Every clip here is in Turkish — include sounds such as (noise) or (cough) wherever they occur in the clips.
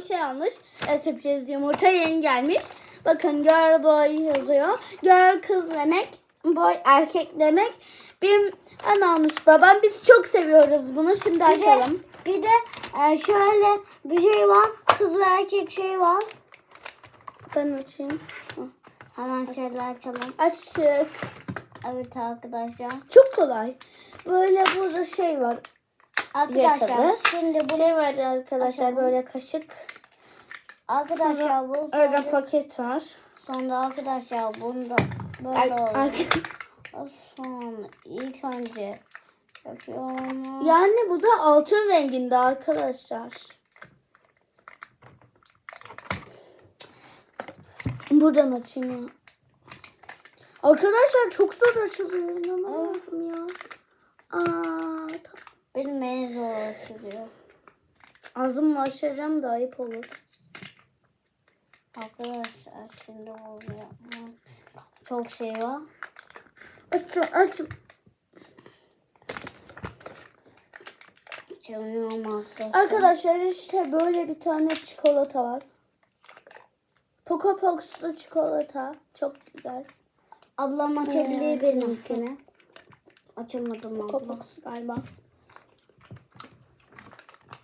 şey almış. E, sürpriz yumurta yeni gelmiş. Bakın girl boy yazıyor. Girl kız demek. Boy erkek demek. Bir an almış babam. Biz çok seviyoruz bunu. Şimdi Bir de, açalım. bir de e, şöyle bir şey var. Kız ve erkek şey var. Ben açayım. Hemen şöyle açalım. Açtık. Evet arkadaşlar. Çok kolay. Böyle burada şey var. Arkadaşlar şimdi bu Şey var arkadaşlar Açalım. böyle kaşık. arkadaşlar bu Öyle sonra, paket var. sonra arkadaşlar bunda Ar- böyle oldu. ar- Sonra ilk önce yapıyorum. yani bu da altın renginde arkadaşlar. Buradan açayım ya. Arkadaşlar çok zor açılıyor. İnanamıyorum ya. Aa, tamam. Benim en zor açılıyor. Ağzımla açacağım da ayıp olur. Arkadaşlar şimdi bunu yapmam. Çok şey var. Açım, açım. Açamıyorum arkadaşlar. Arkadaşlar işte böyle bir tane çikolata var. Poco Pox'lu çikolata. Çok güzel. Ablam açabilir Evet. benimkini. Açamadım Poco abla. Pox galiba.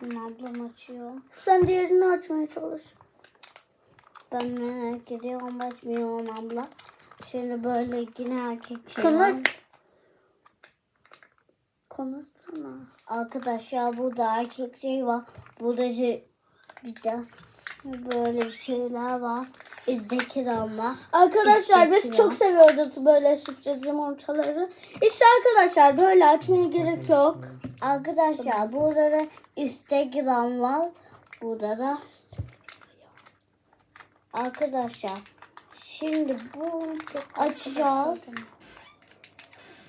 Ablam açıyor. Sen diğerini açmaya çalış. Ben merak ediyorum açmıyorum abla. Şimdi böyle yine erkek şey var. Konuş. Konuşsana. Arkadaşlar burada erkek şey var. Burada şey, bir de böyle bir şeyler var. İzdeki var. Arkadaşlar biz İstekli çok ya. seviyoruz böyle sürpriz yumurtaları. İşte arkadaşlar böyle açmaya gerek yok. Arkadaşlar burada da Instagram var. Burada da Arkadaşlar şimdi bu açacağız.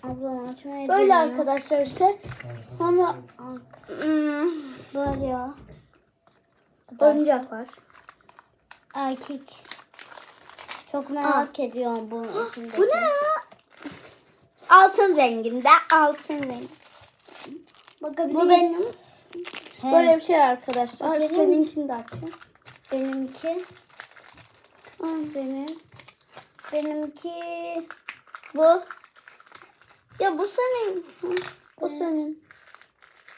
Ablam açmayı Böyle deniyor. arkadaşlar işte. Sonra hmm, Böyle ya. oyuncak var. Erkek. Çok merak ediyorum bunun içinde. Bu (gasps) ne? Altın renginde altın rengi. Bakabilir Bu benim. He, Böyle bir şey arkadaşlar. Benim- Seninkini de açayım. benimki. Ay benim. Benimki. Bu. Ya bu senin. Bu senin.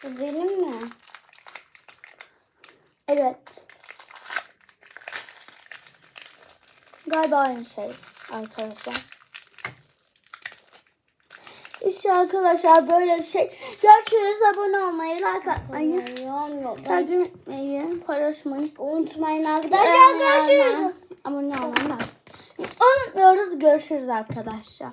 Bu benim mi? Evet. Galiba aynı şey arkadaşlar. İşte arkadaşlar böyle bir şey. Görüşürüz. Abone olmayı, like atmayı, takip etmeyi, paylaşmayı. Unutmayın arkadaşlar. Görüşürüz. Abone olmayı. Unutmuyoruz. Görüşürüz arkadaşlar.